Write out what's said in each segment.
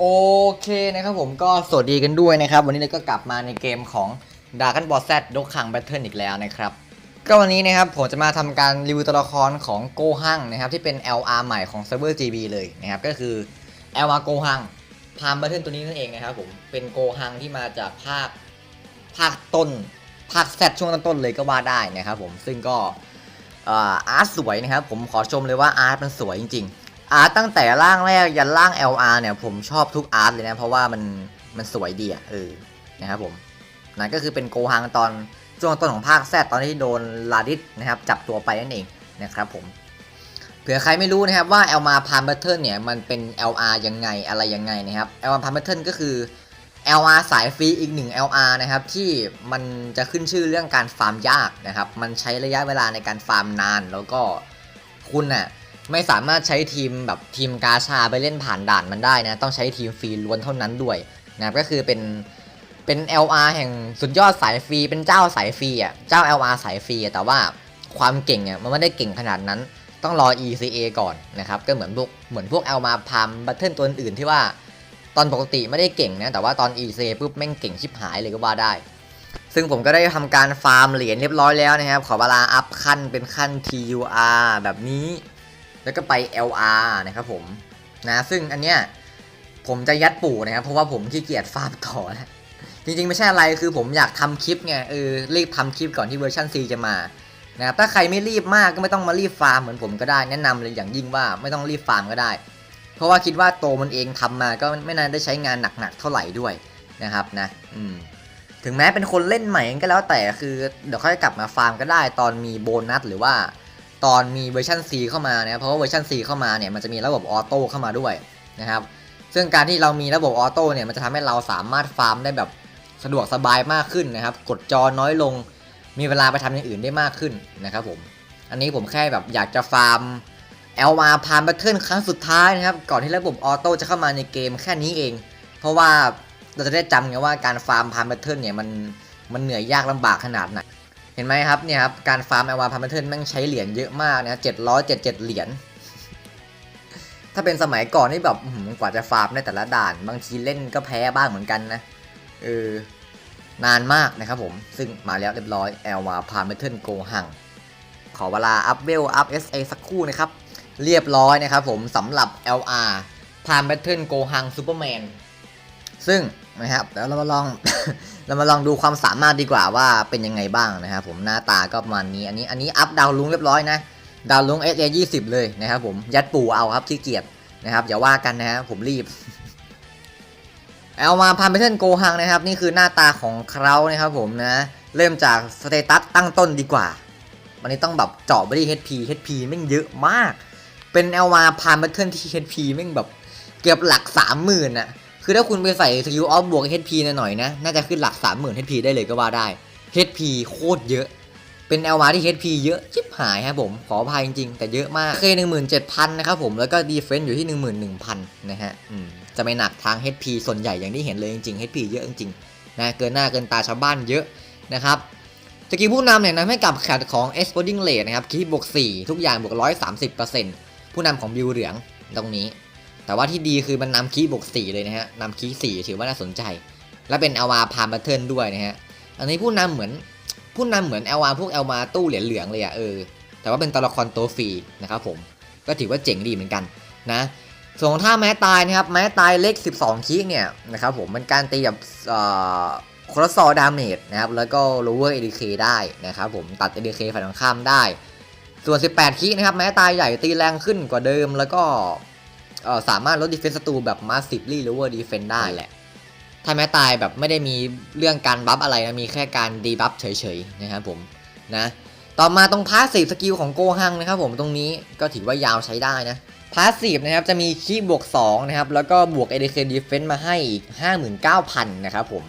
โอเคนะครับผมก็สวัสดีกันด้วยนะครับ วันนี้เราก็กลับมาในเกมของ d a r k บอ l Z ดกขังแบทเทิลอีกแล้วนะครับ ก็วันนี้นะครับผมจะมาทำการรีวิวตัวละครของโกหังนะครับ ที่เป็น LR ใหม่ของเซิร์ฟเวอร์ GB เลยนะครับ ก็คือ LR โกหังพามแบทเทิลตัวนี้นั่นเองนะครับผมเป็นโกหังที่มาจากภาคภาคต้นภาค Z ช่วงต้นๆเลยก็ว่าได้นะครับผมซึ่งก็อาร์ตสวยนะครับผมขอชมเลยว่าอาร์ตมันสวยจริงๆ อาร์ตตั้งแต่ร่างแรกยันร่าง LR เนี่ยผมชอบทุกอาร์ตเลยนะ เพราะว่ามันมันสวยดีอะเออนะครับผมนั่นก็คือเป็นโกฮังตอนช่วงต้นของภาคแซตอนที่โดนลาดิสนะครับจับตัวไปนั่นเองนะครับผมเผื่อใครไม่รู้นะครับว่า LR พามเบ t เทิลเนี่ยมันเป็น LR ยังไงอะไรยังไงนะครับ LR พามเบ t เทิลก็คือ LR สายฟรีอีกหนึ่ง LR นะครับที่มันจะขึ้นชื่อเรื่องการฟาร์มยากนะครับมันใช้ระยะเวลาในการฟาร์มนานแล้วก็คุณน่ะ ไม่สามารถใช้ทีมแบบทีมกาชาไปเล่นผ่านด่านมันได้นะ ต้องใช้ทีมฟรีล้วนเท่านั้นด้วยนะครับก็คือเป็นเป็น LR แห่งสุดยอดสายฟรี เป็นเจ้าสายฟรีอะเจ้า LR สายฟรีแต่ว่าความเก่งอะมันไม่ได้เก่งขนาดนั้น ต้องรอ ECA ก่อนนะครับ ก็เหมือนพวกเหมือนพวก LR พามบัตเทิลตัวอื่นที่ว่า ตอนปกติไม่ได้เก่งนะแต่ว่าตอน ECA ปุ๊บแม่งเก่งชิบหายเลยก็ว่าได้ ซึ่งผมก็ได้ทำการฟาร์มเหรียญเรียบร้อยแล้วนะครับ ขอเวลาอัพขั้นเป็นขั้น TUR แบบนี้ แล้วก็ไป LR นะครับผมนะซึ่งอันเนี้ยผมจะยัดปู่นะครับ เพราะว่าผมขี้เกียจฟาร์มต่อแล้วจริงๆ ไม่ใช่อะไรคือผมอยากทำคลิปไงเออรีบทำคลิปก่อนที่เวอร์ชัน C จะมานะครับถ้าใครไม่รีบมากก็ไม่ต้องมารีบฟาร์มเหมือนผมก็ได้แนะนำเลยอย่างยิ่งว่าไม่ต้องรีบฟาร์มก็ได้ เพราะว่าคิดว่าโตมันเองทำมาก็ไม่นานได้ใช้งานหนักๆเท่าไหร่ด้วยนะครับนะอืมถึงแม้เป็นคนเล่นใหม่ก็แล้วแต่คือเดี๋ยวค่อยกลับมาฟาร์มก็ได้ตอนมีโบนัสหรือว่า ตอนมีเวอร์ชัน C เข้ามานะเพราะว่าเวอร์ชัน C เข้ามาเนี่ยมันจะมีระบบออโต้เข้ามาด้วยนะครับซึ่งการที่เรามีระบบออโต้เนี่ยมันจะทำให้เราสามารถฟาร์มได้แบบสะดวกสบายมากขึ้นนะครับ กดจอน้อยลง มีเวลาไปทำอย่างอื่นได้มากขึ้นนะครับผม อันนี้ผมแค่แบบอยากจะฟาร์ม l อ r พาร์มแบทเทิลครั้งสุดท้ายนะครับ ก่อนที่ระบบออโต้จะเข้ามาในเกมแค่นี้เอง เพราะว่าเราจะได้จำไงว่าการฟาร์มพาร์มแบทเทิลเนี่ยมันมันเหนื่อยยากลำบากขนาดไหน เห็นไหมครับเนี่ยครับการฟาร์มแอลวาพาร์มเทิลแม่งใช้เหรียญเยอะมากนะเจ็ดร้อยเจ็ดเจ็ดเหรียญถ้าเป็นสมัยก่อนนี่แบบกว่าจะฟาร์มได้แต่ละด่าน บางทีเล่นก็แพ้บ้างเหมือนกันนะเออนานมากนะครับผม ซึ่งมาแล้วเรียบร้อยแอลวาพาร์มเทิลโกหังขอเวลาอัพเวลอัพ SA สักครู่นะครับ เรียบร้อยนะครับผมสำหรับ LR พาร์มเทิลโกหังซูเปอร์แมนซึ่งนะครับเดี๋ยวเรามาลอง เรามาลองดูความสามารถดีกว่าว่าเป็นยังไงบ้างนะครับผมหน้าตาก็ประมาณนี้อันนี้อันนี้อัพดาวลุงเรียบร้อยนะดาวลุง SA 20เลยนะครับผมยัดปู่เอาครับขี้เกียจนะครับอย่าว่ากันนะฮะผมรีบเอามาพาร์มเทิลโกฮังนะครับ นี่คือหน้าตาของเขานะครับผมนะ เริ่มจากสเตตัสตั้งต้นดีกว่า วันนี้ต้องแบบเจาะไปที่ HP HP แม่งเยอะมาก เป็นเอลมาพาร์มเทิลที่ HP แม่งแบบเกือบหลักสามหมื่นอะ คือถ้าคุณไปใส่สกิลออฟบวก HP หน่อยๆนะ น่าจะขึ้นหลัก 30,000 HP ได้เลยก็ว่าได้ HP โคตรเยอะ เป็น l อลมาที่ HP เยอะชิบหายครับผม ขออภัยจริงๆ แต่เยอะมากเค17,000นะครับผมแล้วก็ Defense อยู่ที่11,000นะฮะจะไม่หนักทาง HP ส่วนใหญ่อย่างที่เห็นเลยจริงๆ HP เยอะจริงๆนะเกินหน้าเกินตาชาวบ้านเยอะนะครับสกิลผู้นำเนี่ยนำให้กับแคดของ Exploding Rate นะครับคีบวก4ทุกอย่างบวก 130%ผู้นำของบิวเหลืองตรงนี้ แต่ว่าที่ดีคือมันนำคีบวก4เลยนะฮะนำคีย์4ถือว่าน่าสนใจ และเป็นเอลวาพาร์มเทิลด้วยนะฮะ อันนี้ผู้นำเหมือนผู้นำเหมือนเอลวาพวกเอลมาตู้เหรียญเหลืองเลยอะเออ แต่ว่าเป็นตัวละครตัวฟรีนะครับผม ก็ถือว่าเจ๋งดีเหมือนกันนะส่วนของท่าแม้ตายนะครับ แม้ตายเลข 12 คีเนี่ยนะครับผมมันการตีแบบเอ่อโคลซอดาเมจนะครับ แล้วก็ lower ADK ได้นะครับผมตัด ADK ฝ่ายตรงข้ามได้ ส่วน 18 คีนะครับ แม้ตายใหญ่ตีแรงขึ้นกว่าเดิม แล้วก็ สามารถลดดีเฟนส์ศัตรูแบบ massively lower defense ได้แหละ ถ้าแม้ตายแบบไม่ได้มีเรื่องการบัฟอะไรนะ มีแค่การดีบัฟเฉยๆ นะครับผมนะ ต่อมาตรงพาสซีฟสกิลของโกฮังนะครับผมตรงนี้ก็ถือว่ายาวใช้ได้นะพาสซีฟนะครับจะมีคีย์บวก2นะครับแล้วก็บวก ADK Defense มาให้อีก 59,000 นะครับผม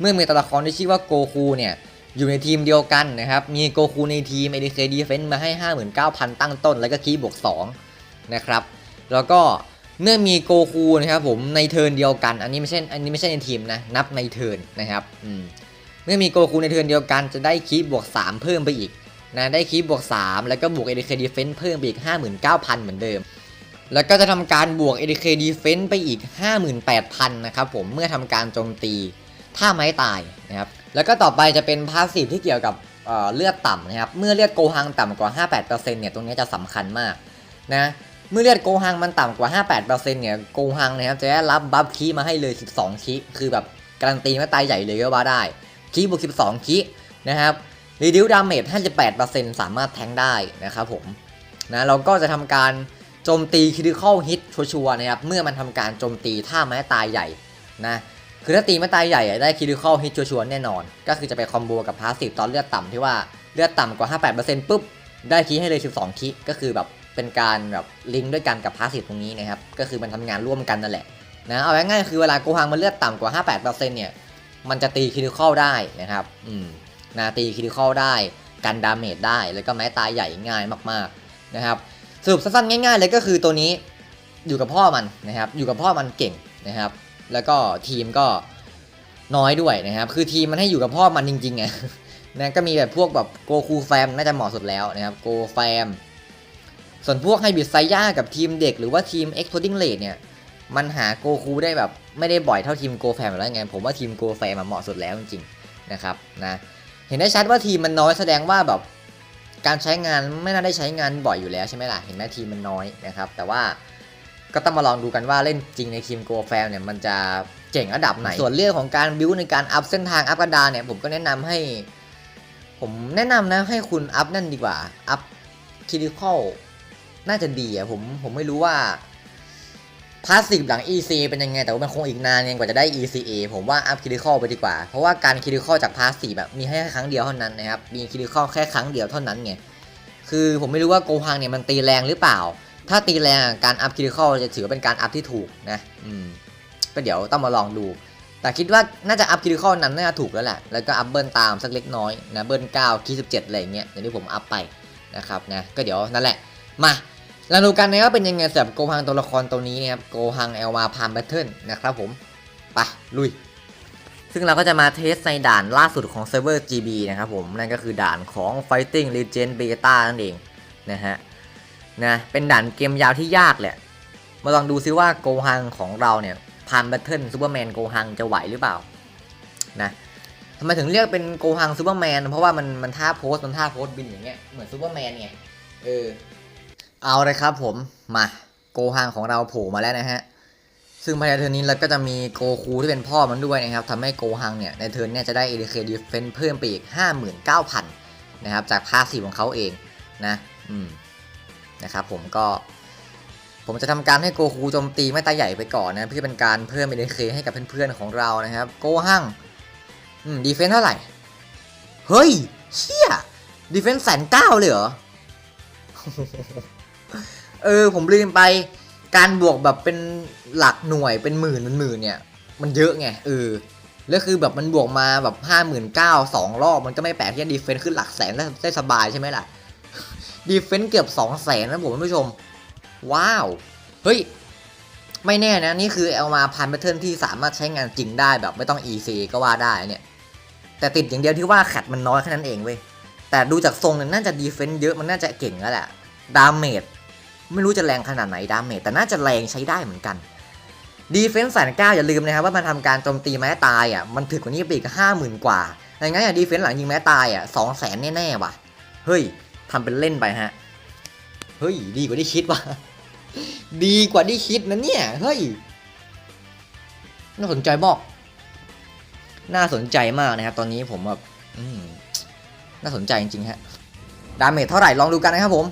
เมื่อมีตัวละครที่ชื่อว่าโกคูเนี่ยอยู่ในทีมเดียวกันนะครับมีโกคูในทีม ADK Defense มาให้ 59,000 ตั้งต้น แล้วก็คีย์บวก2นะครับแล้วก็ เมื่อมีโกคูนะครับผมในเทิร์นเดียวกัน อันนี้ไม่ใช่อันนี้ไม่ใช่ในทีมนะนับในเทิร์นนะครับอืมเมื่อมีโกคูในเทิร์นเดียวกันจะได้คีบบวก 3 เพิ่มไปอีกนะได้คีบบวก 3 แล้วก็บวก ADK Defense เพิ่มไปอีก 59,000 เหมือนเดิม แล้วก็จะทำการบวก ADK Defense ไปอีก 58,000 นะครับผมเมื่อทำการโจมตีถ้าไม้ตายนะครับแล้วก็ต่อไปจะเป็นพาสซีฟที่เกี่ยวกับเอ่อเลือดต่ำนะครับเมื่อเลือดโกหังต่ำกว่า 58%เนี่ยตรงนี้จะสำคัญมากนะ เมื่อเลือดโกหังมันต่ำกว่า 58%เนี่ยโกหังนะครับจะได้รับบัฟคีมาให้เลย 12 คีคือแบบการันตีไม่ตายใหญ่เลยก็ว่าได้ คีบวก 12 คีนะครับรีดิวดาเมจ58%สามารถแทงได้นะครับผมนะเราก็จะทำการโจมตีคิดิคอลฮิตชัวร์นะครับเมื่อมันทำการโจมตีท่าไม้ตายใหญ่นะคือถ้าตีไม้ตายใหญ่ได้คิดิคอลฮิตชัวร์แน่นอน ก็คือจะไปคอมโบกับพาสซีฟตอนเลือดต่ำที่ว่าเลือดต่ำกว่า 58%ปุ๊บได้คีย์ให้เลย 12 คีย์ก็คือแบบ เป็นการแบบลิงก์ด้วยกันกับพาสซีฟตรงนี้นะครับ ก็คือมันทำงานร่วมกันนั่นแหละนะเอาง่ายๆคือเวลาโกฮังมันเลือดต่ำกว่า 58%เนี่ย มันจะตีคิดิคอลได้นะครับ อืมนะตีคิดิคอลได้ กันดาเมจได้ แล้วก็ไม้ตายใหญ่ง่ายมากๆนะครับสรุปสั้นๆง่ายๆเลยก็คือตัวนี้อยู่กับพ่อมันนะครับ อยู่กับพ่อมันเก่งนะครับ แล้วก็ทีมก็น้อยด้วยนะครับ คือทีมมันให้อยู่กับพ่อมันจริงๆไงนะก็มีแบบพวกแบบโกคูแฟมน่าจะเหมาะสุดแล้วนะครับ โกแฟม ส่วนพวกไฮบิดไซย่ากับทีมเด็กหรือว่าทีม Exploding Rate เนี่ยมันหาโกคูได้แบบไม่ได้บ่อยเท่าทีมโกแฟมแล้วไงผมว่าทีมโกแฟมเหมาะสุดแล้วจริงๆนะครับนะเห็นได้ชัดว่าทีมมันน้อยแสดงว่าแบบการใช้งานไม่น่าได้ใช้งานบ่อยอยู่แล้วใช่ไหมล่ะเห็นไหมทีมมันน้อยนะครับแต่ว่าก็ต้องมาลองดูกันว่าเล่นจริงในทีมโกแฟมเนี่ยมันจะเจ๋งระดับไหน ส่วนเรื่องของการบิวในการอัพเส้นทางอัพกระดานเนี่ยผมก็แนะนำให้ ผมแนะนำนะให้คุณอัพนั่นดีกว่าอัพคิดิคอล น่าจะดีอะผมผมไม่รู้ว่าพาสซีฟหลัง EC เป็นยังไง แต่ว่ามันคงอีกนานยังกว่าจะได้ ECA ผมว่าอัพคิดิคอลไปดีกว่า เพราะว่าการคิดิคอลจากพาสซีฟแบบมีให้แค่ครั้งเดียวเท่านั้นนะครับ มีคิดิคอลแค่ครั้งเดียวเท่านั้นไง คือผมไม่รู้ว่าโกฮังเนี่ยมันตีแรงหรือเปล่า ถ้าตีแรงการอัพคิดิคอลจะถือว่าเป็นการอัพที่ถูกนะอืมก็เดี๋ยวต้องมาลองดู แต่คิดว่าน่าจะอัพคิริคอลนั้นน่าจะถูกแล้วแหละ แล้วก็อัพเบิลตามสักเล็กน้อยนะ เบิล9คีย์17อะไรเงี้ยอย่างที่ผมอัพไปนะครับนะ ก็เดี๋ยวนั่นแหละ มา เราดูกันนะว่าเป็นยังไงสำหรับโกฮังตัวละครตัวนี้นะครับโกฮังเอลมาพามแบทเทิลนะครับผมไปลุย ซึ่งเราก็จะมาเทสในด่านล่าสุดของเซิร์ฟเวอร์ GB นะครับผม นั่นก็คือด่านของ Fighting Legend Beta นั่นเองนะฮะนะเป็นด่านเกมยาวที่ยากแหละ มาลองดูซิว่าโกฮังของเราเนี่ยพานแบทเทิลซูเปอร์แมนโกฮังจะไหวหรือเปล่านะทำไมถึงเรียกเป็นโกฮังซูเปอร์แมนเพราะว่ามันมันท่าโพสมันท่าโพสบินอย่างเงี้ยเหมือนซูเปอร์แมนไงเออ เอาเลยครับผมมาโกฮังของเราโผล่มาแล้วนะฮะซึ่งภายในเทอร์นนี้เราก็จะมีโกคูที่เป็นพ่อมันด้วยนะครับทำให้โกฮังเนี่ยในเทอร์นเนี่ยจะได้ ADK Defense เพิ่มไปอีก 59,000นะครับจากพาสีของเขาเองนะอืมนะครับผมก็ผมจะทำการให้โกคูโจมตีไม่ตาใหญ่ไปก่อนนะเพื่อเป็นการเพิ่ม ADK ให้กับเพื่อนๆของเรานะครับโกฮังอืมดีเฟนส์เท่าไหร่ เฮ้ยเชี่ยดีเฟนส์แสนเก้าเลยเหรอ เออผมลืมไปการบวกแบบเป็นหลักหน่วยเป็นหมื่นเป็นหมื่นเนี่ย มันเยอะไงเออแล้วคือแบบมันบวกมาแบบห้าหมื่นเก้าสองรอบมันก็ไม่แปลกที่ดีเฟนส์ขึ้นหลักแสนได้ได้สบายใช่ไหมล่ะดีเฟนส์เกือบสองแสนนะผมท่านผู้ชม ว้าวเฮ้ยไม่แน่นะนี่คือเอามาพันแพทเทิร์นที่สามารถใช้งานจริงได้แบบไม่ต้อง EC ก็ว่าได้เนี่ย แต่ติดอย่างเดียวที่ว่าแคดมันน้อยแค่นั้นเองเว้ยแต่ดูจากทรงเนี่ยน่าจะดีเฟนต์เยอะมันน่าจะเก่งแล้วแหละดาเมจ ไม่รู้จะแรงขนาดไหนดาเมจแต่น่าจะแรงใช้ได้เหมือนกันดีเฟนส์แสนเก้าอย่าลืมนะครับว่ามันทำการโจมตีแม้ตายอะมันถึกกว่านี้ไปอีกห้าหมื่นกว่าอย่างงั้นอะดีเฟนส์หลังยิงแม้ตายอะสองแสนแน่ๆว่ะ เฮ้ยทำเป็นเล่นไปฮะ เฮ้ย ดีกว่าที่คิดว่ะ ดีกว่าที่คิดนะเนี่ย เฮ้ย น่าสนใจบอก น่าสนใจมากนะครับ ตอนนี้ผมแบบน่าสนใจจริงๆฮะ ดาเมจเท่าไหร่ลองดูกันนะครับผม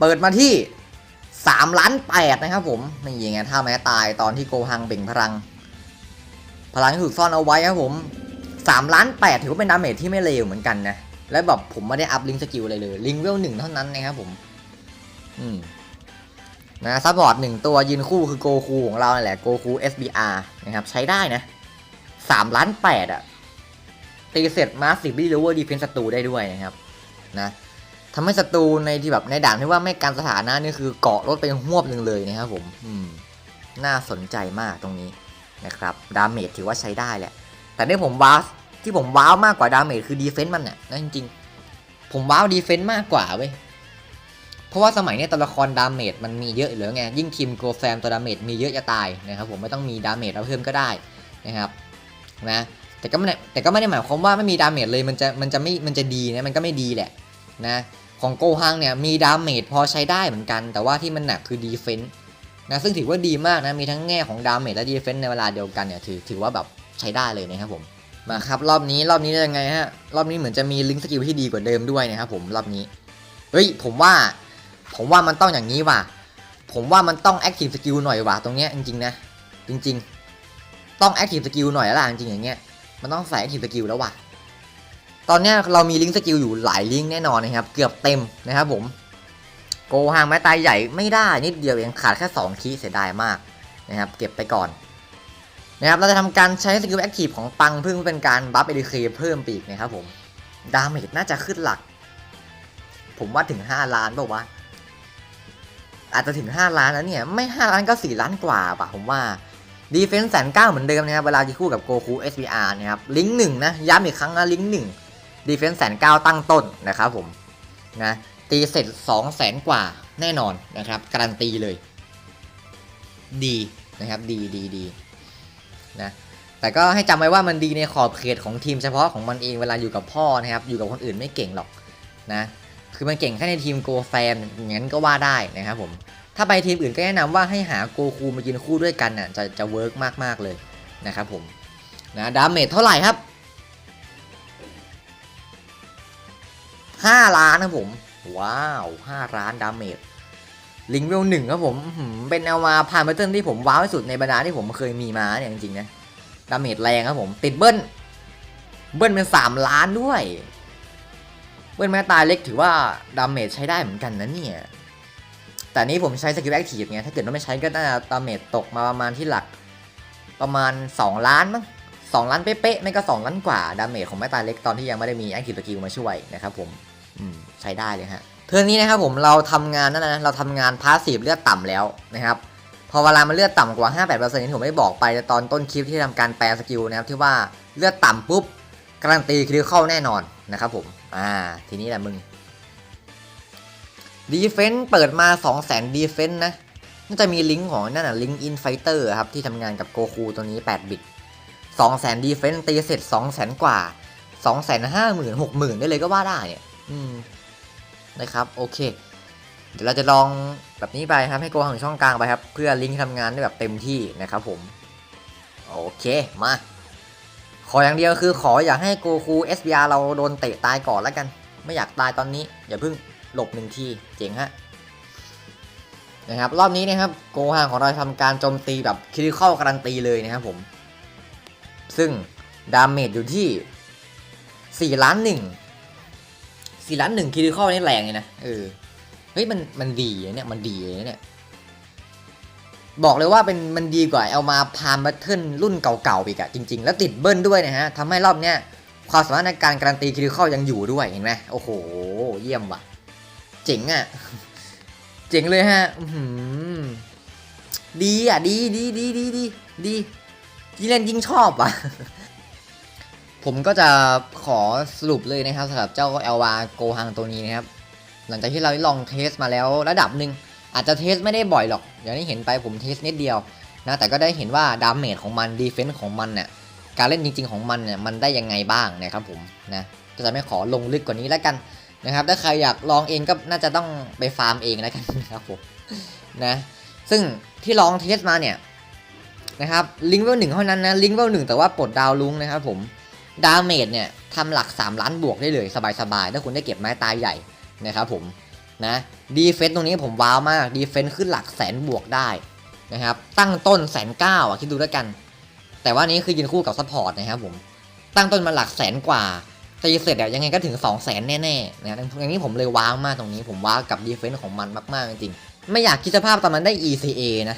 เปิดมาที่3ล้านแปดนะครับผมนี่ยังไงถ้าแม้ตายตอนที่โกฮังเบ่งพลัง พลังที่ถูกซ่อนเอาไว้ครับผม3ล้านแปดถือว่าเป็นดาเมจที่ไม่เลวเหมือนกันนะ และแบบผมไม่ได้อัพลิงสกิลอะไรเลย ลิงเวลหนึ่งเท่านั้นนะครับผม อืมนะซัพพอร์ตหนึ่งตัวยืนคู่คือโกคูของเราแหละโกคู SBR นะครับ ใช้ได้นะสามล้านแปดอะตีเสร็จมาสิบบิลเวอร์ดีเฟนศัตรูได้ด้วยนะครับ นะ ทำให้ศัตรูในที่แบบในด่านที่ว่าไม่การสถานะนี่คือเกาะรถไปหวบหนึ่งเลยนะครับผมอืมน่าสนใจมากตรงนี้นะครับดาเมจถือว่าใช้ได้แหละ แต่ที่ผมว้าวที่ผมว้าวมากกว่าดาเมจคือดีเฟนต์มันเนี่ยนะจริงๆ ผมว้าวดีเฟนต์มากกว่าเว้ยเพราะว่าสมัยนี้ตัวละครดาเมจมันมีเยอะเหลือไงยิ่งทีมโกแฟมตัวดาเมจมีเยอะจะตายนะครับผมไม่ต้องมีดาเมจเอาเพิ่มก็ได้นะครับนะแต่ก็ไม่แต่ก็ไม่ได้หมายความว่าไม่มีดาเมจเลยมันจะมันจะไม่มันจะดีนะมันก็ไม่ดีแหละนะ ของโกฮังเนี่ยมีดาเมจพอใช้ได้เหมือนกัน แต่ว่าที่มันหนักคือดีเฟนต์นะซึ่งถือว่าดีมากนะ มีทั้งแง่ของดาเมจและดีเฟนต์ในเวลาเดียวกันเนี่ยถือถือว่าแบบใช้ได้เลยนะครับผมมาครับรอบนี้รอบนี้ยังไงฮะรอบนี้เหมือนจะมีลิงก์สกิลที่ดีกว่าเดิมด้วยนะครับผมรอบนี้เฮ้ยผมว่า ผมว่ามันต้องอย่างนี้ว่ะผมว่ามันต้อง Active Skill หน่อยว่ะตรงเนี้ยจริงๆนะจริง ๆ ต้อง Active Skill หน่อยแล้วล่ะจริงๆอย่างเงี้ยมันต้องใส่ Active Skill แล้วว่ะ ตอนนี้เรามีลิงก์สกิลอยู่หลายลิงก์แน่นอนนะครับ เกือบเต็มนะครับผม โกหางไม้ตายใหญ่ไม่ได้นิดเดียวเองขาดแค่2คีย์เสียดายมากนะครับเก็บไปก่อนนะครับเราจะทำการใช้สกิลแอคทีฟของปังเพื่อเป็นการบัฟเอดีเคเพิ่มปีกนะครับผมดาเมจน่าจะขึ้นหลัก ผมว่าถึง 5 ล้านเปล่าวะอาจจะถึง 5 ล้านแล้วเนี่ยไม่ 5 ล้านก็ 4 ล้านกว่าป่ะผมว่าดีเฟนส์แสนเก้าเหมือนเดิมนะครับเวลาที่คู่กับโกคู SBR นะครับลิงก์หนึ่งนะย้ำอีกครั้งนะลิงก์หนึ่ง ดีเฟนส์แสนเก้าตั้งต้นนะครับผมนะตีเสร็จ2แสนกว่าแน่นอนนะครับการันตีเลย ดีนะครับดีดีดีนะแต่ก็ให้จำไว้ว่ามันดีในขอบเขตของทีมเฉพาะของมันเองเวลาอยู่กับพ่อนะครับอยู่กับคนอื่นไม่เก่งหรอกนะคือมันเก่งแค่ในทีมโกแฟมอย่างนั้นก็ว่าได้นะครับผมถ้าไปทีมอื่นก็แนะนำว่าให้หาโกคูมากินคู่ด้วยกันน่ะจะจะเวิร์กมากๆเลยนะครับผมนะดาเมจเท่าไหร่ครับ 5 ล้านนะผม ว้าว 5 ล้านดาเมจลิงเวลหนึ่งครับผมเป็นเอามาพาร์มเทิลที่ผมว้าวที่สุดในบรรดาที่ผมเคยมีมาเนี่ยจริงๆนะดาเมจแรงครับผม ติดเบิ้ลเบิ้ลเป็น 3 ล้านด้วย เบิ้ลแม้ตายเล็กถือว่าดาเมจใช้ได้เหมือนกันนะเนี่ยแต่นี้ผมใช้สกิลแอคทีฟไงถ้าเกิดว่าไม่ใช้ก็น่าจะดาเมจตกมาประมาณที่หลัก ประมาณ 2 ล้านมั้ง2ล้านเป๊ะๆไม่ก็ 2 ล้านกว่าดาเมจของแม่ตายเล็กตอนที่ยังไม่ได้มีแอคทีฟสกิลมาช่วยนะครับผม ใช้ได้เลยฮะเทอร์นนี้นะครับผมเราทำงานนั่นนะเราทำงานพาสซีฟเลือดต่ำแล้วนะครับพอเวลามันเลือดต่ำกว่า 58%ที่ผมได้บอกไปตอนต้นคลิปที่ทำการแปลสกิลนะครับที่ว่าเลือดต่ำปุ๊บการันตีคริเข้าแน่นอนนะครับผมอ่าทีนี้แหละมึงดีเฟนต์เปิดมา 2 0 0 0 0 0ดีเฟนต์นะน่าจะมีลิงก์ของนั่นน่ะลิงก์อินไฟเตอร์ครับที่ทำงานกับโกคูตัวนี้ 8 บิต2 0 0 0 0 0ดีเฟนต์ตีเสร็จ2 0 0 0 0 0 กว่า 2 5 0 0 0 0 60,000 ได้เลยก็ว่าได้เนี่ย อืมนะครับ โอเค เดี๋ยวเราจะลองแบบนี้ไปครับให้โกหังช่องกลางไปครับ เพื่อลิงก์ทำงานได้แบบเต็มที่นะครับผม โอเคมา ขออย่างเดียวคือขออยากให้โกคู SBR เราโดนเตะตายก่อนแล้วกัน ไม่อยากตายตอนนี้ อย่าเพิ่งหลบหนึ่งทีเจ๋งฮะนะครับรอบนี้นะครับโกฮังของเราทำการโจมตีแบบคิริคอลการันตีเลยนะครับผม ซึ่งดาเมจอยู่ที่ 4 ล้านหนึ่ง 4ล้านหนึ่งคิริคอลนี่แรงเลยนะเออเฮ้ยมันมันดีนะเนี่ยมันดีเลยนะเนี่ยบอกเลยว่าเป็นมันดีกว่าเอามาพามบัตเทิลรุ่นเก่าๆอีกอะจริง ๆ แล้วติดเบิ้ลด้วยนะฮะทำให้รอบเนี้ยความสามารถในการการันตีคิริคอลยังอยู่ด้วยเห็นไหมโอ้โห เยี่ยมว่ะ เจ๋งอะเจ๋งเลยฮะดีอะ ดีดีดีดีดีดียิ่งเล่นยิ่งชอบอะ ผมก็จะขอสรุปเลยนะครับสำหรับเจ้าเอลวาโกฮังตัวนี้นะครับ หลังจากที่เราลองเทสมาแล้วระดับหนึ่งอาจจะเทสไม่ได้บ่อยหรอกอย่างที่เห็นไปผมเทสนิดเดียวนะแต่ก็ได้เห็นว่าดาเมจของมันดีเฟนส์ของมันเนี่ยการเล่นจริงๆของมันเนี่ยมันได้ยังไงบ้างนะครับผมนะก็จะไม่ขอลงลึกกว่านี้แล้วกันนะครับ ถ้าใครอยากลองเองก็น่าจะต้องไปฟาร์มเองแล้วกันนะครับผมนะซึ่งที่ลองเทสมาเนี่ยนะครับลิงก์เวลหนึ่งเท่านั้นนะลิงก์เวลหนึ่งแต่ว่าปลดดาวลุงนะครับผม ดาเมจเนี่ยทำหลัก 3 ล้านบวกได้เลยสบายๆ ถ้าคุณได้เก็บไม้ตายใหญ่นะครับผมนะดีเฟนต์ตรงนี้ผมว้าวมากดีเฟนต์ขึ้นหลักแสนบวกได้นะครับตั้งต้นแสนเก้าอะคิดดูแล้วกัน แต่ว่านี้คือยืนคู่กับซัพพอร์ตนะครับผมตั้งต้นมาหลักแสนกว่าตีเสร็จอะยังไงก็ถึง 2 0 0แสนแน่ๆนะอย่างนี้ผมเลยว้าวมากตรงนี้ผมว้าวกับดีเฟนต์ของมันมากๆจริงๆไม่อยากคิดสภาพตอนมันได้ ECA นะ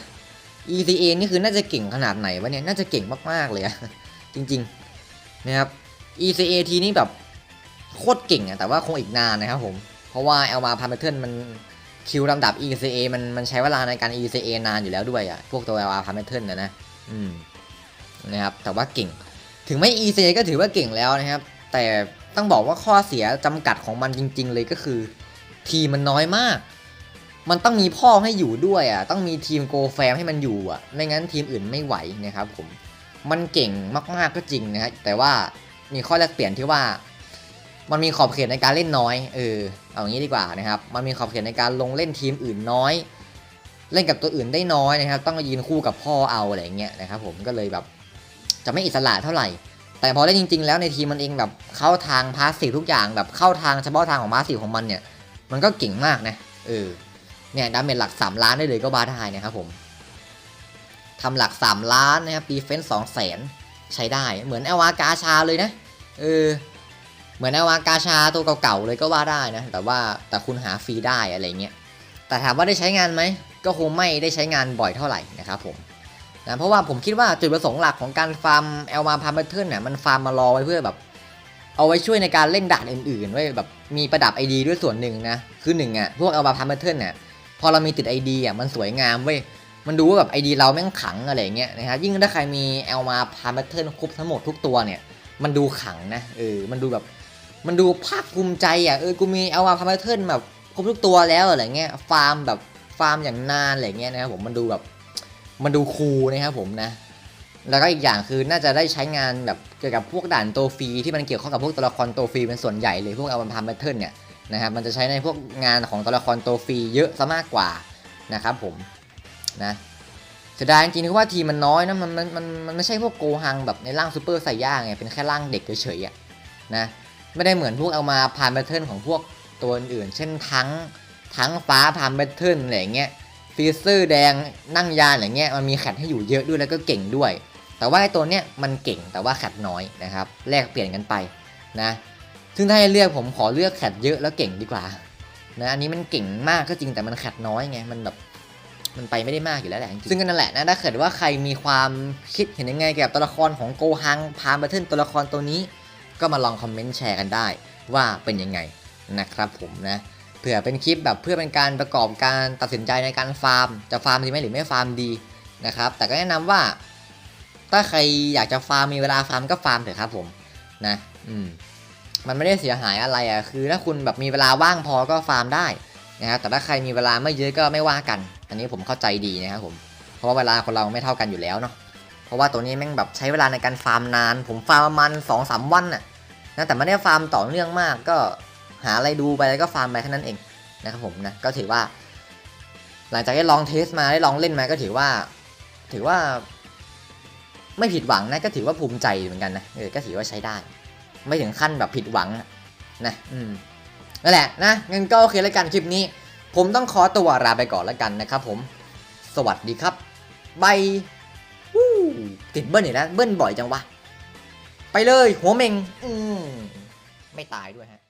ECA นี่คือน่าจะเก่งขนาดไหนวะเนี่ยน่าจะเก่งมากๆเลยอะจริง ๆ นะครับ ECA ทีนี้แบบโคตรเก่งอะแต่ว่าคงอีกนานนะครับผม เพราะว่าเอามาพาร์เทิลมันคิวลำดับ ECA มันมันใช้เวลาในการ ECA นานอยู่แล้วด้วยอะพวกตัว LR พาร์เทิลนะนะ อืม นะครับ แต่ว่าเก่ง ถึงไม่ ECA ก็ถือว่าเก่งแล้วนะครับ แต่ต้องบอกว่าข้อเสียจำกัดของมันจริง ๆ เลยก็คือ ทีมมันน้อยมาก มันต้องมีพ่อให้อยู่ด้วยอะต้องมีทีมโกแฟมให้มันอยู่อะไม่งั้นทีมอื่นไม่ไหวนะครับผม มันเก่งมากๆก็จริงนะฮะแต่ว่ามีข้อแลกเปลี่ยนที่ว่า มันมีขอบเขตในการเล่นน้อยเออเอาอย่างนี้ดีกว่านะครับ มันมีขอบเขตในการลงเล่นทีมอื่นน้อย เล่นกับตัวอื่นได้น้อยนะครับ ต้องยืนคู่กับพ่อเอาอะไรอย่างเงี้ยนะครับ ผมก็เลยแบบจะไม่อิสระเท่าไหร่ แต่พอเล่นจริง ๆ แล้วในทีมมันเองแบบเข้าทางพาสซีฟทุกอย่างแบบเข้าทางเฉพาะทางของพาสซีฟของมันเนี่ย มันก็เก่งมากนะเออเนี่ยดาเมจหลัก 3 ล้านได้เลยก็บาได้นะครับผม ทำหลัก 3 ล้านนะครับดีเฟนส์สองแสนใช้ได้เหมือนเอวากาชาเลยนะเออเหมือนเอวากาชาตัวเก่าๆเลยก็ว่าได้นะ แต่ว่าแต่คุณหาฟรีได้อะไรเงี้ยแต่ถามว่าได้ใช้งานไหม ก็คงไม่ได้ใช้งานบ่อยเท่าไหร่นะครับผมนะเพราะว่าผมคิดว่าจุดประสงค์หลักของการฟาร์มเอลมาพาร์เมเทิลเนี่ยมันฟาร์มมารอไว้เพื่อแบบ เอาไว้ช่วยในการเล่นด่านอื่นๆไว้แบบมีประดับ ID ด้วยส่วนหนึ่งนะ คือหนึ่งอะพวกเอลมาพาร์เมเทิลเนี่ยพอเรามีติด ID อะมันสวยงามเว้ย มันดูว่าแบบ ID เราแม่งขังอะไรเงี้ยนะครับยิ่งถ้าใครมีเอลมาพาร์เมเทิลครบทั้งหมดทุกตัวเนี่ย มันดูขังนะเออมันดูแบบมันดูภาคภูมิใจอะเออกูมีเอลมาพาร์เมเทิลแบบครบทุกตัวแล้วอะไรเงี้ยฟาร์มแบบฟาร์มอย่างนานอะไรเงี้ยนะครับผมมันดูแบบมันดูคูลนะครับผมนะ แล้วก็อีกอย่างคือน่าจะได้ใช้งานแบบเกี่ยวกับพวกด่านตัวฟรีที่มันเกี่ยวข้องกับพวกตัวละครตัวฟรีเป็นส่วนใหญ่เลยพวกเอาบันพาแพทเทิร์นเนี่ยนะครับมันจะใช้ในพวกงานของตัวละครตัวฟรีเยอะซะมากกว่านะครับผม นะเสียดายจริงๆคือว่าทีมมันน้อยนะมันมันมันมันไม่ใช่พวกโกฮังแบบในร่างซูเปอร์ไซย่าไงเป็นแค่ร่างเด็กเฉยๆอะนะไม่ได้เหมือนพวกเอามาพามแพทเทิร์นของพวกตัวอื่น เช่นทั้งทั้งฟ้าพามแพทเทิร์นอะไรเงี้ยฟีเซอร์แดงนั่งยานอะไรเงี้ยมันมีแคทให้อยู่เยอะด้วยแล้วก็เก่งด้วย แต่ว่าไอ้ตัวเนี้ยมันเก่งแต่ว่าแคทน้อยนะครับแลกเปลี่ยนกันไปนะซึ่งถ้าให้เลือกผมขอเลือกแคทเยอะแล้วเก่งดีกว่านะอันนี้มันเก่งมากก็จริงแต่มันแคทน้อยไงมันแบบ มันไปไม่ได้มากอยู่แล้วแหละจริงซึ่งก็นั่นแหละนะถ้าเกิดว่าใครมีความคิดเห็นยังไงเกี่ยวกับตัวละครของโกฮังพาร์บัตเทิลตัวละครตัวนี้ ก็มาลองคอมเมนต์แชร์กันได้ ว่าเป็นยังไงนะครับผมนะเผื่อเป็นคลิปแบบเพื่อเป็นการประกอบการตัดสินใจในการฟาร์ม จะฟาร์มดีไหมหรือไม่ฟาร์มดีนะครับ แต่ก็แนะนำว่า ถ้าใครอยากจะฟาร์มมีเวลาฟาร์มก็ฟาร์มเถอะครับผมนะอืมมันไม่ได้เสียหายอะไรอะ่ะคือถ้าคุณแบบมีเวลาว่างพอก็ฟาร์มได้นะครับแต่ถ้าใครมีเวลาไม่เยอะก็ไม่ว่ากัน อันนี้ผมเข้าใจดีนะครับผม เพราะว่าเวลาคนเราไม่เท่ากันอยู่แล้วเนาะ เพราะว่าตัวนี้แม่งแบบใช้เวลาในการฟาร์มนาน ผมฟาร์มประมาณสองสามวันน่ะนะแต่ไม่ได้ฟาร์มต่อเนื่องมากก็หาอะไรดูไปแล้วก็ฟาร์มไปแค่นั้นเองนะครับผมนะก็ถือว่า หลังจากได้ลองเทสมาได้ลองเล่นมาก็ถือว่า ถือว่า ไม่ผิดหวังนะก็ถือว่าภูมิใจเหมือนกันนะเออก็ถือว่าใช้ได้ ไม่ถึงขั้นแบบผิดหวังนะอืมนั่นแหละนะงั้นก็โอเคแล้วกันคลิปนี้ ผมต้องขอตัวลาไปก่อนแล้วกันนะครับผม สวัสดีครับบายติดเบิ้ลอีกแล้วเบิ้ลบ่อยจังวะ ไปเลย หัวเมง อืมไม่ตายด้วยฮะ